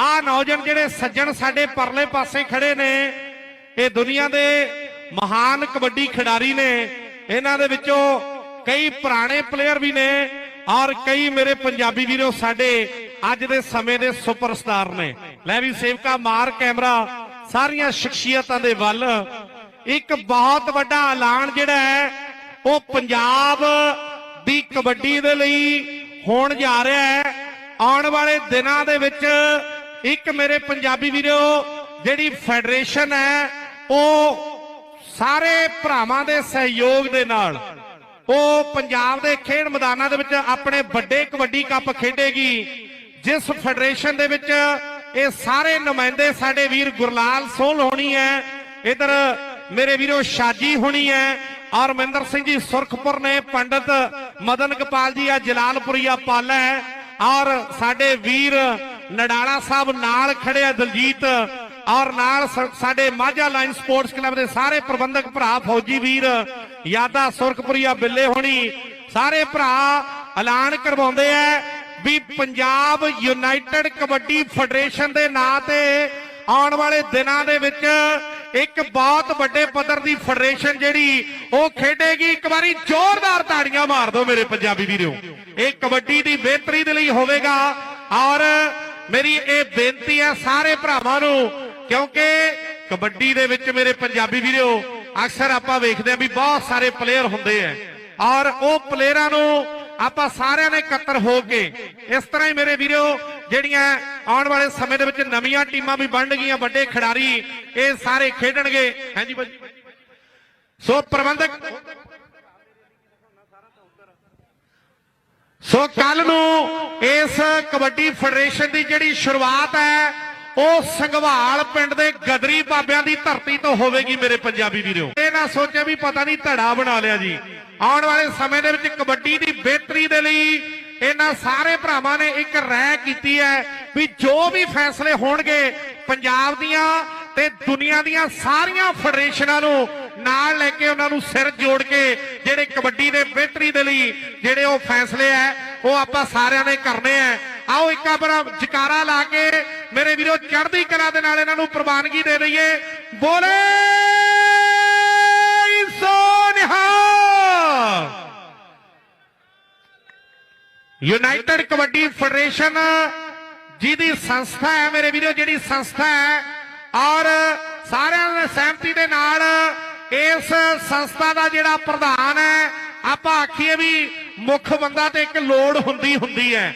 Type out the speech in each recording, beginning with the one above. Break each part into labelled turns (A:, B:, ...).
A: ਆ ਨੌਜਵਾਨ ਜਿਹੜੇ ਸੱਜਣ ਸਾਡੇ ਪਰਲੇ ਪਾਸੇ ਖੜੇ ਨੇ, ਇਹ ਦੁਨੀਆ ਦੇ ਮਹਾਨ ਕਬੱਡੀ ਖਿਡਾਰੀ ਨੇ। ਇਹਨਾਂ ਦੇ ਵਿੱਚੋਂ ਕਈ ਪੁਰਾਣੇ ਪਲੇਅਰ ਵੀ ਨੇ ਔਰ ਕਈ ਮੇਰੇ ਪੰਜਾਬੀ ਵੀਰੋ ਸਾਡੇ ਅੱਜ ਦੇ ਸਮੇਂ ਦੇ ਸੁਪਰਸਟਾਰ ਨੇ। ਲੈ ਵੀ ਸੇਵਕਾ ਮਾਰ ਕੈਮਰਾ, ਸਾਰੀਆਂ ਸ਼ਖਸੀਅਤਾਂ ਦੇ ਵੱਲ। ਇੱਕ ਬਹੁਤ ਵੱਡਾ ਐਲਾਨ ਜਿਹੜਾ ਹੈ, ਉਹ ਪੰਜਾਬ ਦੀ ਕਬੱਡੀ ਦੇ ਲਈ ਹੋਣ ਜਾ ਰਿਹਾ ਹੈ। ਆਉਣ ਵਾਲੇ ਦਿਨਾਂ ਦੇ ਵਿੱਚ ਇੱਕ ਮੇਰੇ ਪੰਜਾਬੀ ਵੀਰੋ, ਜਿਹੜੀ ਫੈਡਰੇਸ਼ਨ ਹੈ, ਉਹ ਸਾਰੇ ਭਰਾਵਾਂ ਦੇ ਸਹਿਯੋਗ ਦੇ ਨਾਲ, ਉਹ ਪੰਜਾਬ ਦੇ ਖੇਡ ਮੈਦਾਨਾਂ ਦੇ ਵਿੱਚ ਆਪਣੇ ਵੱਡੇ ਕਬੱਡੀ ਕੱਪ ਖੇਡੇਗੀ, ਜਿਸ ਫੈਡਰੇਸ਼ਨ ਦੇ ਵਿੱਚ ਇਹ ਸਾਰੇ ਨੁਮਾਇੰਦੇ ਸਾਡੇ ਵੀਰ ਗੁਰਲਾਲ ਸੋਲ ਹੋਣੀ ਹੈ, ਇਧਰ ਮੇਰੇ ਵੀਰੋ ਸ਼ਾਜੀ ਹੋਣੀ ਹੈ ਔਰ ਮਹਿੰਦਰ ਸਿੰਘ ਜੀ ਸੁਰਖਪੁਰ ਨੇ, ਪੰਡਤ ਮਦਨ ਗੋਪਾਲ ਜੀ ਆ ਜਲਾਲਪੁਰੀਆ ਪਾਲਾ ਹੈ, ਔਰ ਸਾਡੇ ਵੀਰ ਨਡਾਲਾ ਸਾਹਿਬ ਨਾਲ ਖੜੇ ਦਲਜੀਤ ਔਰ ਨਾਲ ਸਾਡੇ ਮਾਝਾ ਲਾਈਨ ਸਪੋਰਟਸ ਕਲੱਬ ਦੇ ਸਾਰੇ ਪ੍ਰਬੰਧਕ ਭਰਾ ਫੌਜੀ ਵੀਰ, ਯਾਦਾ ਸੁਰਖਪੁਰੀਆ ਬਿੱਲੇ ਹੋਣੀ, ਸਾਰੇ ਭਰਾ ਐਲਾਨ ਕਰਵਾਉਂਦੇ ਆ ਵੀ ਪੰਜਾਬ ਯੂਨਾਈਟਿਡ ਕਬੱਡੀ ਫੈਡਰੇਸ਼ਨ ਦੇ ਨਾਂ ਤੇ ਆਉਣ ਵਾਲੇ ਦਿਨਾਂ ਦੇ ਵਿੱਚ ਇੱਕ ਬਹੁਤ ਵੱਡੇ ਪੱਧਰ ਦੀ ਫੈਡਰੇਸ਼ਨ ਜਿਹੜੀ, ਉਹ ਖੇਡੇਗੀ। ਇੱਕ ਵਾਰੀ ਜ਼ੋਰਦਾਰ ਤਾੜੀਆਂ ਮਾਰ ਦਿਓ ਮੇਰੇ ਪੰਜਾਬੀ ਵੀਰੋ। ਇਹ ਕਬੱਡੀ ਦੀ ਬਿਹਤਰੀ ਦੇ ਲਈ ਹੋਵੇਗਾ ਔਰ ਮੇਰੀ ਇਹ ਬੇਨਤੀ ਹੈ ਸਾਰੇ ਭਰਾਵਾਂ ਨੂੰ, ਕਿਉਂਕਿ ਕਬੱਡੀ ਦੇ ਵਿੱਚ ਮੇਰੇ ਪੰਜਾਬੀ ਵੀਰੋ, ਅਕਸਰ ਆਪਾਂ ਵੇਖਦੇ ਆ ਵੀ ਬਹੁਤ ਸਾਰੇ ਪਲੇਅਰ ਹੁੰਦੇ ਆ। ਔਰ ਉਹ ਪਲੇਅਰਾਂ ਨੂੰ ਆਪਾਂ ਸਾਰਿਆਂ ਨੇ ਇਕੱਤਰ ਹੋ ਕੇ, ਇਸ ਤਰ੍ਹਾਂ ਹੀ ਮੇਰੇ ਵੀਰੋ, ਜਿਹੜੀਆਂ ਆਉਣ ਵਾਲੇ ਸਮੇਂ ਦੇ ਵਿੱਚ ਨਵੀਆਂ ਟੀਮਾਂ ਵੀ ਬਣ ਗਈਆਂ, ਵੱਡੇ ਖਿਡਾਰੀ, ਇਹ ਸਾਰੇ ਖੇਡਣਗੇ। ਹਾਂਜੀ ਬਾਜੀ ਸੋ ਪ੍ਰਬੰਧਕ ਸੋ ਕੱਲ ਨੂੰ ਇਸ ਕਬੱਡੀ ਫੈਡਰੇਸ਼ਨ ਦੀ ਜਿਹੜੀ ਸ਼ੁਰੂਆਤ ਹੈ, ਉਹ ਸੰਘਵਾਲ ਪਿੰਡ ਦੇ ਗਦਰੀ ਬਾਬਿਆਂ ਦੀ ਧਰਤੀ ਤੋਂ ਹੋਵੇਗੀ ਮੇਰੇ ਪੰਜਾਬੀ ਵੀਰੋ। ਇਹ ਨਾ ਸੋਚਿਆ ਵੀ ਪਤਾ ਨਹੀਂ ਧੜਾ ਬਣਾ ਲਿਆ ਜੀ। ਆਉਣ ਵਾਲੇ ਸਮੇਂ ਦੇ ਵਿੱਚ ਕਬੱਡੀ ਦੀ ਬਿਹਤਰੀ ਦੇ ਲਈ ਇਹਨਾਂ ਸਾਰੇ ਭਰਾਵਾਂ ਨੇ ਇੱਕ ਰਾਇ ਕੀਤੀ ਹੈ ਵੀ ਜੋ ਵੀ ਫੈਸਲੇ ਹੋਣਗੇ, ਪੰਜਾਬ ਦੀਆਂ ਤੇ ਦੁਨੀਆ ਦੀਆਂ ਸਾਰੀਆਂ ਫੈਡਰੇਸ਼ਨਾਂ ਨੂੰ ਨਾਲ ਲੈ ਕੇ ਉਹਨਾਂ ਨੂੰ ਸਿਰ ਜੋੜ ਕੇ ਜਿਹੜੇ ਕਬੱਡੀ ਦੇ ਬਿਹਤਰੀ ਦੇ ਲਈ ਜਿਹੜੇ ਉਹ ਫੈਸਲੇ ਹੈ ਉਹ ਆਪਾਂ ਸਾਰਿਆਂ ਨੇ ਕਰਨੇ ਆ। ਆਓ ਇੱਕ ਆਪਣਾ ਜਕਾਰਾ ਲਾ ਕੇ ਮੇਰੇ ਵੀਰੋ ਚੜ੍ਹਦੀ ਕਲਾ ਦੇ ਨਾਲ ਇਹਨਾਂ ਨੂੰ ਪ੍ਰਵਾਨਗੀ ਦੇ ਦਈਏ। ਬੋਲੇ ਸੋਨਿਹਾ ਯੂਨਾਈਟਿਡ ਕਬੱਡੀ ਫੈਡਰੇਸ਼ਨ ਜਿਹਦੀ ਸੰਸਥਾ ਹੈ ਮੇਰੇ ਵੀਰੋ, ਜਿਹੜੀ ਸੰਸਥਾ ਹੈ। ਔਰ ਸਾਰਿਆਂ ਦੇ ਸਹਿਮਤੀ ਦੇ ਨਾਲ ਇਸ ਸੰਸਥਾ ਦਾ ਜਿਹੜਾ ਪ੍ਰਧਾਨ ਹੈ, ਆਪਾਂ ਆਖੀਏ ਵੀ ਮੁੱਖ ਬੰਦਾ ਤੇ ਇੱਕ ਲੋੜ ਹੁੰਦੀ ਹੁੰਦੀ ਹੈ।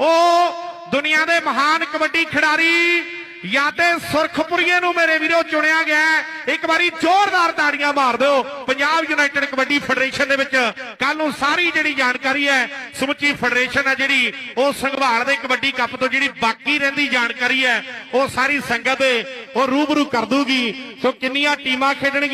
A: ਉਹ ਦੁਨੀਆ ਦੇ ਮਹਾਨ ਕਬੱਡੀ ਖਿਡਾਰੀ ਯਾਦੇ ਸੁਰਖਪੁਰੀਏ ਨੂੰ ਮੇਰੇ ਵੀਰੋ ਚੁਣਿਆ ਗਿਆ ਇੱਕ ਵਾਰੀ ਜ਼ੋਰਦਾਰ ਤਾੜੀਆਂ ਮਾਰ ਦਿਓ। ਪੰਜਾਬ ਯੂਨਾਈਟਿਡ ਕਬੱਡੀ ਫੈਡਰੇਸ਼ਨ ਦੇ ਵਿੱਚ ਕੱਲ ਨੂੰ ਸਾਰੀ ਜਿਹੜੀ ਜਾਣਕਾਰੀ ਹੈ, ਸਮੁੱਚੀ ਫੈਡਰੇਸ਼ਨ ਹੈ ਜਿਹੜੀ, ਉਹ ਸੰਘਵਾਲ ਦੇ ਕਬੱਡੀ ਕੱਪ ਤੋਂ ਜਿਹੜੀ ਬਾਕੀ ਰਹਿੰਦੀ ਜਾਣਕਾਰੀ ਹੈ, ਉਹ ਸਾਰੀ ਸੰਗਤ, ਉਹ ਰੂਬਰੂ ਕਰ ਦੂਗੀ। ਸੋ ਕਿੰਨੀਆਂ ਟੀਮਾਂ ਖੇਡਣਗੀਆਂ